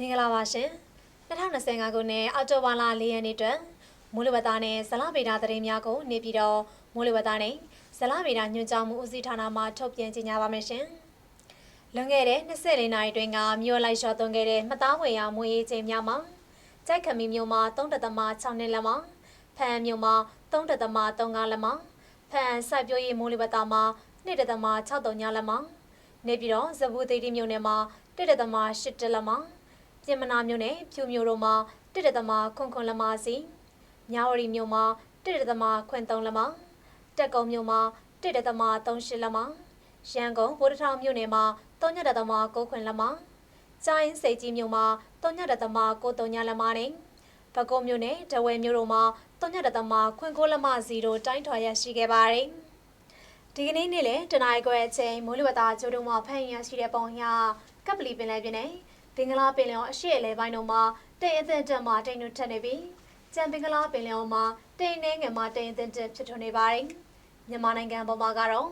မင်္ဂလာပါရှင်2025ခုနှစ်အောက်တိုဘာလ4ရက်နေ့တွင်မိုးလေဝသနဲ့ဇလဗေဒသတင်းများကိုနေပြည်တော်မိုးလေဝသနဲ့ဇလဗေဒညွှန်ကြားမှုဦးစီးဌာနမှထုတ်ပြန်ကြေညာပါမယ်ရှင်လွန်ခဲ့တဲ့24နာရီတွင်ကမြို့လိုက်လျှော်သွင်းခဲ့တဲ့မှတ်သားဝင်ရမွေးရေးချိန်များမှာကြိုက်ခမီမြို့မှာ3.6နှစ်လက်မှာဖန်မြို့မှာ3.35လက်မှာဖန်စိုက်ပျိုးရေးမိုးလေဝသမှာ2.63ညလက်မှာနေပြည်တော်ဇဘူတိတိမြို့နယ်မှာ1.8လက်မှာ ပြင်မနာမြို့နယ်ဖြူမြို့တို့မှာ 1. ခွန်ခွန်လက်မှာစီမြဝတီမြို့မှာ 1. ခွန်3လက်မှာတက်ကုံမြို့မှာ1.38လက်မှာရန်ကုန်ဗိုလ်တထောင်မြို့နယ်မှာ3.9ခွန်လက်မှာကျိုင်းစိတ်ကြီးမြို့မှာ3.93လက်မှာနဲ့ဘကုံမြို့နယ်ဒဝဲမြို့တို့မှာ3.3ခွန်9လက်မှာစီတို့တိုင်းထွာရရှိခဲ့ပါတယ်ဒီကနေ့နေ့လေတနင်္ဂနွေအချိန်မိုးလေဝသကြိုးတုံးမှာဖန်ရရှိတဲ့ပုံရကပလီပင်လယ်ပြင်နဲ့ ဘင်္ဂလားပင်လယ်အရှေ့အလဲပိုင်းတို့မှာတိမ်အသင့်တက်မှာတိမ်နုထက်နေပြီးကြံဘင်္ဂလားပင်လယ်မှာတိမ်နှဲငယ်မှာတိမ်အသင့်တက်ဖြစ်ထွန်းနေပါတယ်မြန်မာနိုင်ငံပေါ်မှာကတော့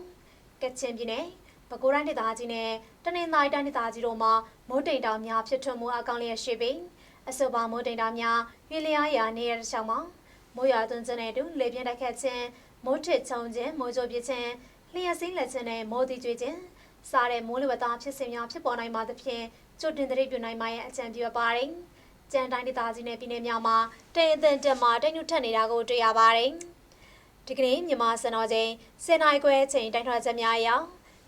ကချင်ပြည်နယ်ပဲခူးတိုင်းဒေသကြီးနဲ့တနင်္သာရီတိုင်းဒေသကြီးတို့မှာမိုးတိမ်တောင်များဖြစ်ထွန်းမှုအကောင်လျက်ရှိပြီးအဆိုပါမိုးတိမ်တောင်များရွေလျားရာနေရတဲ့ချောင်းမှာမိုးရွာသွန်းခြင်းနဲ့အတူလေပြင်းတိုက်ခတ်ခြင်းမိုးထစ်ချုံခြင်းမိုးကြိုးပြခြင်းလျှက်စင်းလက်ခြင်းနဲ့မိုးတီကျွေးခြင်း စားတဲ့မိုးလေဝသဖြစ်စဉ်များဖြစ်ပေါ်နိုင်ပါသဖြင့်ကြိုတင်သတိပြုနိုင်မှာရဲ့အကြံပြုပါတယ်။ကြံတိုင်းဒေသကြီးနဲ့ပြည်နယ်များမှာတိမ်အသင့်တက်မှာတိမ်ညွတ်ထက်နေတာကိုတွေ့ရပါတယ်။ဒီကနေ့မြန်မာစံတော်ချိန်10နာရီခွဲချိန်တိုင်းထွာချက်များအရ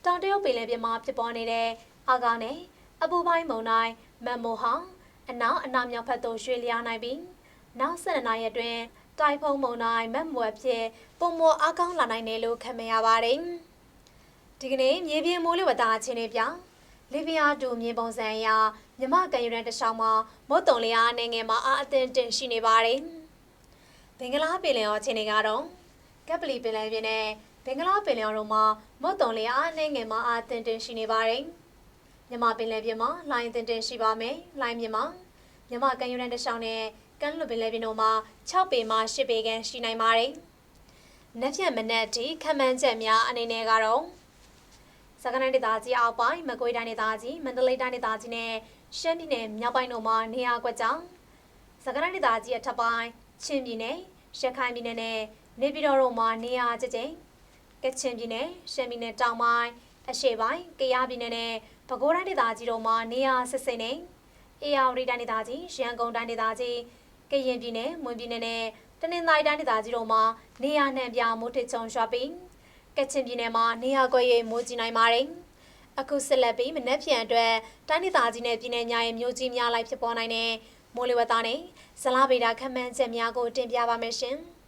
တောင်တရုတ်ပင်လယ်ပြင်မှာဖြစ်ပေါ်နေတဲ့အာကာနဲ့အပူပိုင်းမုန်တိုင်းမန်မိုဟာအနောက်အနောက်မြောက်ဘက်သို့ရွှေ့လျားနိုင်ပြီးနောက်12နာရီအတွင်းတိုင်ဖုံမုန်တိုင်းမတ်မွယ်ဖြစ်ပုံမောအားကောင်းလာနိုင်တယ်လို့ခန့်မှန်းရပါတယ်။ ဒီကနေ့မြေပြင်မိုးလေဝသအခြေအနေပြောင်းလီဗီယာဒူမြေပုံစံအရမြမကန်ယူရန်တခြားမှာမုတ်တုံလျာနိုင်ငံမှာအာအသင့်တင်ရှိနေပါတယ်။ဘင်္ဂလားပင်လယ်အခြေအနေကတော့ကပလီပင်လယ်ပြင်နဲ့ဘင်္ဂလားပင်လယ်တို့မှာမုတ်တုံလျာနိုင်ငံမှာအာသင့်တင်ရှိနေပါတယ်။မြမပင်လယ်ပြင်မှာလိုင်းသင့်တင်ရှိပါမယ်။လိုင်းပြင်မှာမြမကန်ယူရန်တခြားနဲ့ကမ်းလွန်ပင်လယ်ပြင်တို့မှာ6ပေမှ10ပေခန့်ရှိနိုင်ပါတယ်။နက်ဖြန်မနက်ထိခမန်းချက်များအနေနဲ့ကတော့ စကနိုင်ဒေသကြီးအောက်ပိုင်းမကွေးတိုင်းဒေသကြီးမန္တလေးတိုင်းဒေသကြီးနဲ့ရှမ်းပြည်နယ်မြောက်ပိုင်းတို့မှာနေရာကွက်ကြောင်းစကနိုင်ဒေသကြီးအထက်ပိုင်းချင်းပြည်နယ်ရခိုင်ပြည်နယ်နဲ့နေပြည်တော်တို့မှာနေရာကျကျကချင်ပြည်နယ်ရှမ်းပြည်နယ်တောင်ပိုင်းအရှေ့ပိုင်းကယားပြည်နယ်နဲ့ပဲခူးတိုင်းဒေသကြီးတို့မှာနေရာဆစ်စင်နေအေယာဝတီတိုင်းဒေသကြီးရန်ကုန်တိုင်းဒေသကြီးကရင်ပြည်နယ်မွန်ပြည်နယ်နဲ့တနင်္သာရီတိုင်းဒေသကြီးတို့မှာနေရာနှံပြမိုးထစ်ချုံရွှာပြီး ကချင်ပြည်နယ်မှာနေရာကွက်ရိပ်မိုးကြီးနိုင်ပါတယ်။အခုဆက်လက်ပြီးမနက်ဖြန်အတွက်တိုင်းဒေသကြီးနဲ့ပြည်내ညာရဲ့မြို့ကြီးများလိုက်ဖြစ်ပေါ်နိုင်တဲ့မိုးလေဝသနဲ့ဇလားဗေဒခန့်မှန်းချက်များကိုတင်ပြပါမယ်ရှင်။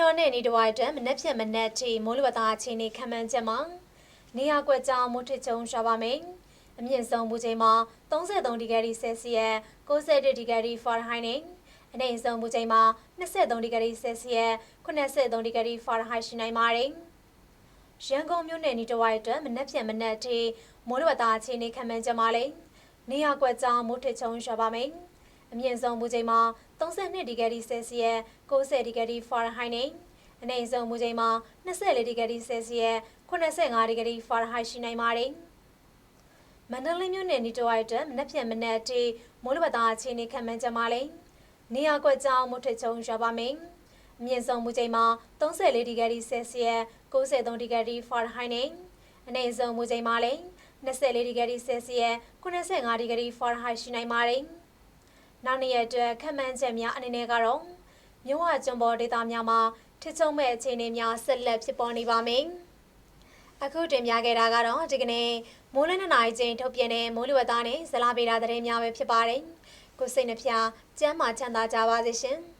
တော်နဲ့နေတဝိုက်တံမနက်ဖြန်မနက်ထိမိုးလေဝသအခြေအနေခန့်မှန်းချက်မှာနေရာကွက်ကြောင်မိုးထစ်ချုံရွာပါမယ်။အမြင့်ဆုံးပူချိန်မှာ33ဒီဂရီဆယ်စီယပ်61ဒီဂရီဖာရင်ဟိုက်နဲ့အနိမ့်ဆုံးပူချိန်မှာ23ဒီဂရီဆယ်စီယပ်83ဒီဂရီဖာရင်ဟိုက်ရှိနိုင်ပါတယ်။ရန်ကုန်မြို့နယ်နေတဝိုက်တံမနက်ဖြန်မနက်ထိမိုးလေဝသအခြေအနေခန့်မှန်းချက်မှာလေနေရာကွက်ကြောင်မိုးထစ်ချုံရွာပါမယ်။ အမြင့်ဆုံးပူချိန်မှာ32ဒီဂရီဆယ်စီယပ်60ဒီဂရီဖာရင်ဟိုက်နဲ့အနိမ့်ဆုံးမူချိန်မှာ24ဒီဂရီဆယ်စီယပ်85ဒီဂရီဖာရင်ဟိုက်ရှိနိုင်ပါတယ်။မန္တလေးမြို့နယ်နီတိုအိုက်တမနက်ဖြန်မနက်တီမိုးလေဝသအခြေအနေခန့်မှန်းကြပါလိမ့်။နေရာကွက်ကြောင်မုတ်ထချုံရွာပါမယ်။အမြင့်ဆုံးမူချိန်မှာ34ဒီဂရီဆယ်စီယပ်93ဒီဂရီဖာရင်ဟိုက်နဲ့အနိမ့်ဆုံးမူချိန်မှာလည်း24ဒီဂရီဆယ်စီယပ်85ဒီဂရီဖာရင်ဟိုက်ရှိနိုင်ပါတယ်။ နောက်နေ့ရက်အတွက်ခန့်မှန်းချက်များအနေနဲ့ကတော့မြို့ဝကျွန်းပေါ်ဒေသများမှာထစ်ချုံမဲ့အခြေအနေများဆက်လက်ဖြစ်ပေါ်နေပါမယ်။အခုတင်ပြခဲ့တာကတော့ဒီကနေ့မိုးလင်းနှစ်နာရီချိန်ထုတ်ပြန်တဲ့မိုးလေဝသနဲ့ဇလားပေတာသတင်းများပဲဖြစ်ပါတယ်။ကိုစိတ်နှဖျားစမ်းမချမ်းသာကြပါစေရှင်။